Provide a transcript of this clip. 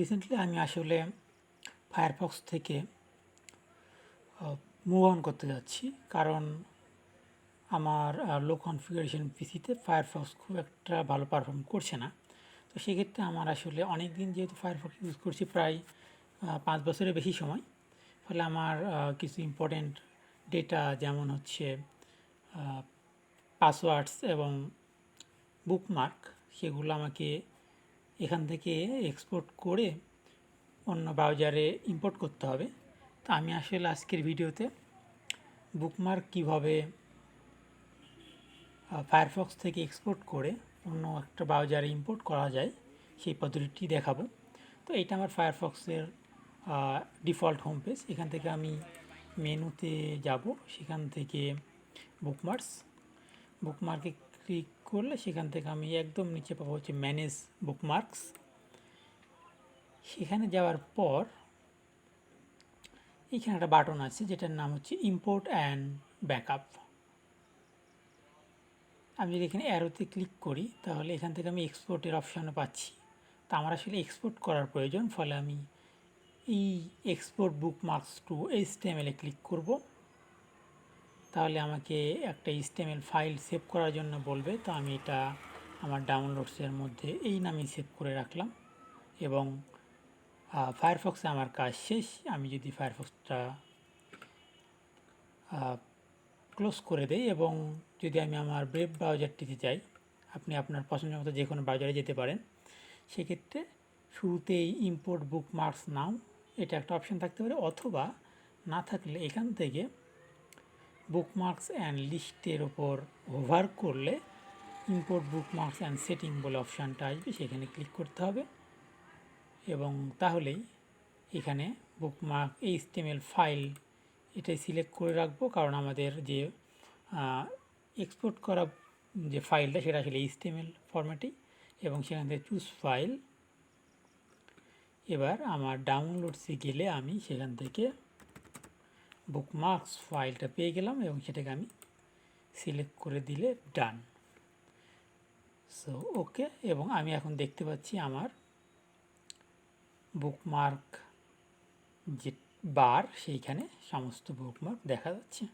Recently আমি আসলে Firefox থেকে মুভ অন করতে যাচ্ছি। কারণ আমার লো কনফিগারেশন পিসিতে ফায়ারফক্স খুব একটা ভালো পারফর্ম করছে না। তো সেক্ষেত্রে আমার আসলে অনেক দিন যেহেতু ফায়ারফক্স ইউজ করছি, প্রায় পাঁচ বছরের বেশি সময়। ফলে আমার কিছু ইম্পর্টেন্ট ডেটা যেমন হচ্ছে পাসওয়ার্ডস এবং বুকমার্ক সেগুলো আমাকে এখান থেকে এক্সপোর্ট করে অন্য ব্রাউজারে ইম্পোর্ট করতে হবে। তো আমি আসলে আজকের ভিডিওতে বুকমার্ক কীভাবে ফায়ারফক্স থেকে এক্সপোর্ট করে অন্য একটা ব্রাউজারে ইম্পোর্ট করা যায় সেই পদ্ধতিটি দেখাবো। তো এটা আমার ফায়ারফক্সের ডিফল্ট হোম পেজ এখান থেকে আমি মেনুতে যাব। সেখান থেকে বুকমার্কস বুকমার্কে ক্লিক করলে সেখান থেকে আমি একদম নিচে পাবো হচ্ছে ম্যানেজ বুকমার্কস সেখানে যাওয়ার পর এখানে একটা বাটন আছে যেটার নাম হচ্ছে ইম্পোর্ট অ্যান্ড ব্যাকআপ আমি যদি এখানে অ্যারোতে ক্লিক করি তাহলে এখান থেকে আমি এক্সপোর্টের অপশানও পাচ্ছি। তা আমার আসলে এক্সপোর্ট করার প্রয়োজন, ফলে আমি এই export book marks to H click করব। তাহলে আমাকে একটা এইচটিএমএল ফাইল সেভ করার জন্য বলবে। তো আমি এটা আমার ডাউনলোডসের মধ্যে এই নামে সেভ করে রাখলাম এবং ফায়ারফক্সে আমার কাজ শেষ। আমি যদি ফায়ারফক্সটা ক্লোজ করে দেই এবং যদি আমি আমার ব্রেভ ব্রাউজারটিতে যাই, আপনি আপনার পছন্দের মতো যে কোনো ব্রাউজারে যেতে পারেন। সেক্ষেত্রে শুরুতেই ইম্পোর্ট বুকমার্কস নাও এটা একটা অপশান থাকতে পারে। অথবা না থাকলে এখান থেকে বুকমার্কস অ্যান্ড লিস্টের ওপর ওভার করলে ইম্পোর্ট বুকমার্কস অ্যান্ড সেটিং বলে অপশানটা আসবে, সেখানে ক্লিক করতে হবে। এবং তাহলেই এখানে বুকমার্ক এইচটিএমএল ফাইল এটাই সিলেক্ট করে রাখব, কারণ আমাদের যে এক্সপোর্ট করা যে ফাইলটা সেটা আসলে এইচটিএমএল ফরম্যাটেই এবং সেখান থেকে চুজ ফাইল এবার আমার ডাউনলোডসে গেলে আমি সেখান থেকে বুকমার্কস ফাইলটা পেয়ে গেলাম এবং সেটাকে আমি সিলেক্ট করে দিলে ডান সো ওকে এবং আমি এখন দেখতে পাচ্ছি আমার বুকমার্ক যে বার সেইখানে সমস্ত বুকমার্ক দেখা যাচ্ছে।